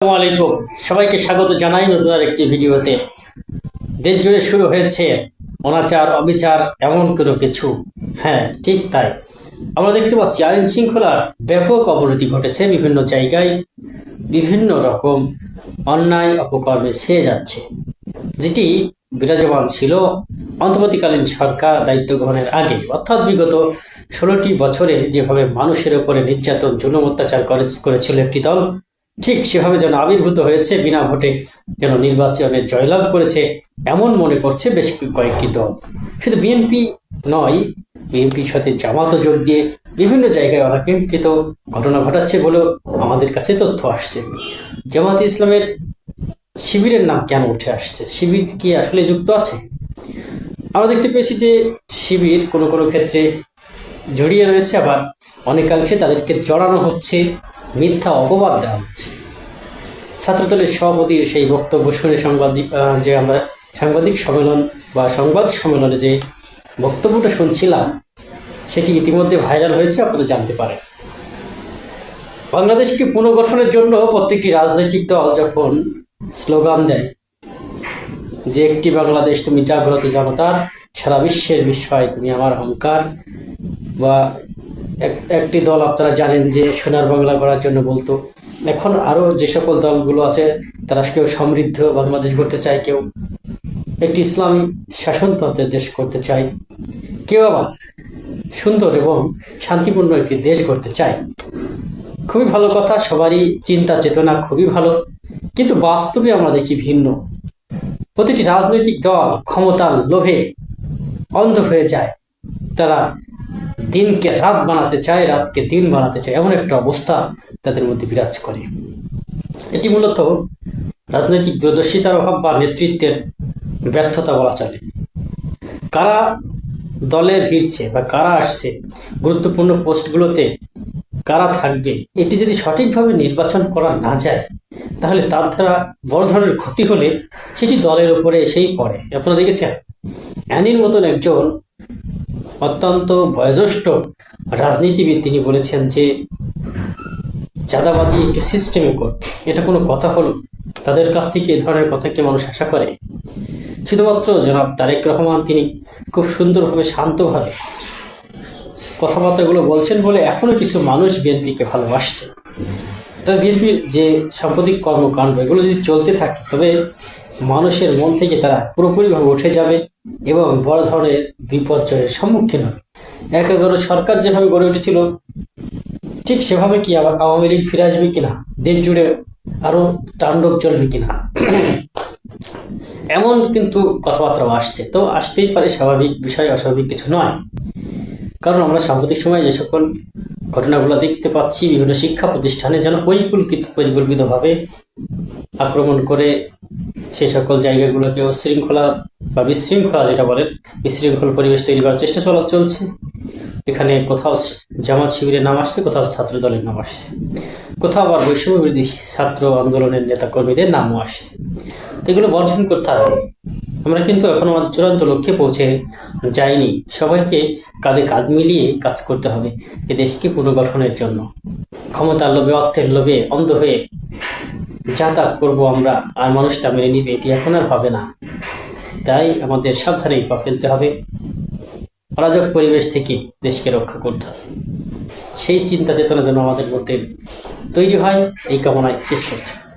আলাইকুম। সবাইকে স্বাগত জানাই নতুন আর একটি ভিডিওতে। দেশ জুড়ে শুরু হয়েছে অনাচার, অবিচার, এমন কোনো কিছু। হ্যাঁ ঠিক তাই। আমরা দেখতে পাচ্ছি আইন শৃঙ্খলার ব্যাপক অবনতি ঘটেছে বিভিন্ন জায়গায়। বিভিন্ন রকম অন্যায় অপকর্মে ছেয়ে যাচ্ছে। যেটি বিরাজমান ছিল অন্তর্বর্তীকালীন সরকার দায়িত্ব গ্রহণের আগে। অর্থাৎ বিগত ষোলোটি বছরে যেভাবে মানুষের ওপরে নির্যাতন জুলুম অত্যাচার করে, করেছিল একটি দল ঠিক সেভাবে যেন আবির্ভূত হয়েছে, বিনা ভোটে যেন নির্বাচনে জয়লাভ করেছে, এমন মনে করছে বেশ কয়েকটি দল। শুধু বিএনপি নয়, বিএনপির সাথে জামাতও যোগ দিয়ে বিভিন্ন জায়গায় অনাকাঙ্ক্ষিত ঘটনা ঘটাচ্ছে বলেও আমাদের কাছে তথ্য আসছে। জামাত ইসলামের শিবিরের নাম কেন উঠে আসছে? শিবির কি আসলে যুক্ত আছে? আমরা দেখতে পেয়েছি যে শিবির কোনো কোনো ক্ষেত্রে জড়িয়ে রয়েছে, আবার অনেকাংশে তাদেরকে জড়ানো হচ্ছে। মিথ্যা অপবাদ দেওয়া হচ্ছে। ছাত্রদলের সভাপতির সেই বক্তব্য শুনে সাংবাদিক যে আমরা সাংবাদিক সম্মেলন বা সংবাদ সম্মেলনে যে বক্তব্যটা শুনছিলাম, সেটি ইতিমধ্যে ভাইরাল হয়েছে, আপনারা জানতে পারেন। বাংলাদেশকে পুনর্গঠনের জন্য প্রত্যেকটি রাজনৈতিক দল যখন স্লোগান দেয়, যে একটি বাংলাদেশ তুমি জাগ্রত জনতার, সারা বিশ্বের বিস্ময়, তুমি আমার অহংকার বা একটি দল আপনারা জানেন যে সোনার বাংলা করার জন্য বলতো। এখন আরও যে সকল দলগুলো আছে, তারা কেউ সমৃদ্ধ বাংলাদেশ করতে চায়, কেউ একটি ইসলামী শাসনতন্ত্রের দেশ করতে চায়, কেউ আবার সুন্দর এবং শান্তিপূর্ণ একটি দেশ করতে চায়। খুবই ভালো কথা, সবারই চিন্তা, চেতনা খুবই ভালো, কিন্তু বাস্তবে আমরা দেখি ভিন্ন? প্রতিটি রাজনৈতিক দল ক্ষমতার লোভে অন্ধ হয়ে যায়। তারা দিনকে রাত বানাতে চায়, রাতকে দিন বানাতে চায়, এমন একটা অবস্থা তাদের মধ্যে বিরাজ করে। এটি মূলত রাজনৈতিক দূরদর্শিতার অভাব বা নেতৃত্বের ব্যর্থতা বলা চলে। কারা দলে ভিড়ছে বা কারা আসছে, গুরুত্বপূর্ণ পোস্টগুলোতে কারা থাকবে, এটি যদি সঠিকভাবে নির্বাচন করা না যায়, তাহলে তার দ্বারা বড় ধরনের ক্ষতি হলে সেটি দলের উপরে এসেই পড়ে। আপনারা দেখেছেন, অ্যানির মতন একজন অত্যন্ত বয়োজ্যেষ্ঠ রাজনীতিবিদ তিনি বলেছেন যে, চাঁদাবাজি একটু সিস্টেমে করতে এটা কোনো কথা হলো। তাদের কাছ থেকে এ ধরনের কথা কি মানুষ আশা করে? শুধুমাত্র জনাব তারেক রহমান তিনি খুব সুন্দরভাবে শান্তভাবে কথাবার্তাগুলো বলছেন বলে এখনও কিছু মানুষ বিএনপিকে ভালোবাসছে। তবে বিএনপির যে সাম্প্রতিক কর্মকাণ্ড, এগুলো যদি চলতে থাকে, তবে মানুষের মন থেকে তারা পুরোপুরিভাবে উঠে যাবে এবং বড় ধরনের বিপর্যয়ের সম্মুখীন হবে। এক এগারো সরকার যেভাবে গড়ে উঠেছিল, ঠিক সেভাবে কি আবার আওয়ামী লীগ ফিরে আসবে কিনা? দেশ জুড়ে আরও তাণ্ডব চলবে কিনা? এমন কিন্তু কথাবার্তাও আসছে। তো আসতেই পারে স্বাভাবিক বিষয়, অস্বাভাবিক কিছু নয়। কারণ আমরা সাম্প্রতিক সময়ে যে সকল ঘটনাগুলো দেখতে পাচ্ছি, বিভিন্ন শিক্ষা প্রতিষ্ঠানে যেন পরিকল্পিত পরিকল্পিতভাবে আক্রমণ করে সেই সকল জায়গাগুলোকে শৃঙ্খলা বা বিশৃঙ্খলা যেটা বলেন বিশৃঙ্খল পরিবেশ তৈরি করার চেষ্টা চলা চলছে। এখানে কোথাও জামাত শিবিরের নাম আসছে, কোথাও ছাত্র দলের নাম আসছে। কোথাও আবার বৈষম্য বিরোধী ছাত্র আন্দোলনের নেতা কর্মীদের নামও আসছে। এগুলো বর্জন করতে হবে। আমরা কিন্তু এখনও আমাদের চূড়ান্ত লক্ষ্যে পৌঁছে যাইনি। সবাইকে কাঁধে কাঁধ মিলিয়ে কাজ করতে হবে। এ দেশকে পুনর্গঠনের জন্য। ক্ষমতার লোভে, অর্থের লোভে অন্ধ হয়ে যাতায়াত করব আমরা, আর মানুষটা মেনে নিবে, এটি এখন আর হবে না। তাই আমাদের সাবধানেই পা ফেলতে হবে। অরাজক পরিবেশ থেকে দেশকে রক্ষা করতে হবে। সেই চিন্তা চেতনা যেন আমাদের মধ্যে তৈরি হয়, এই কামনায় শেষ করছি।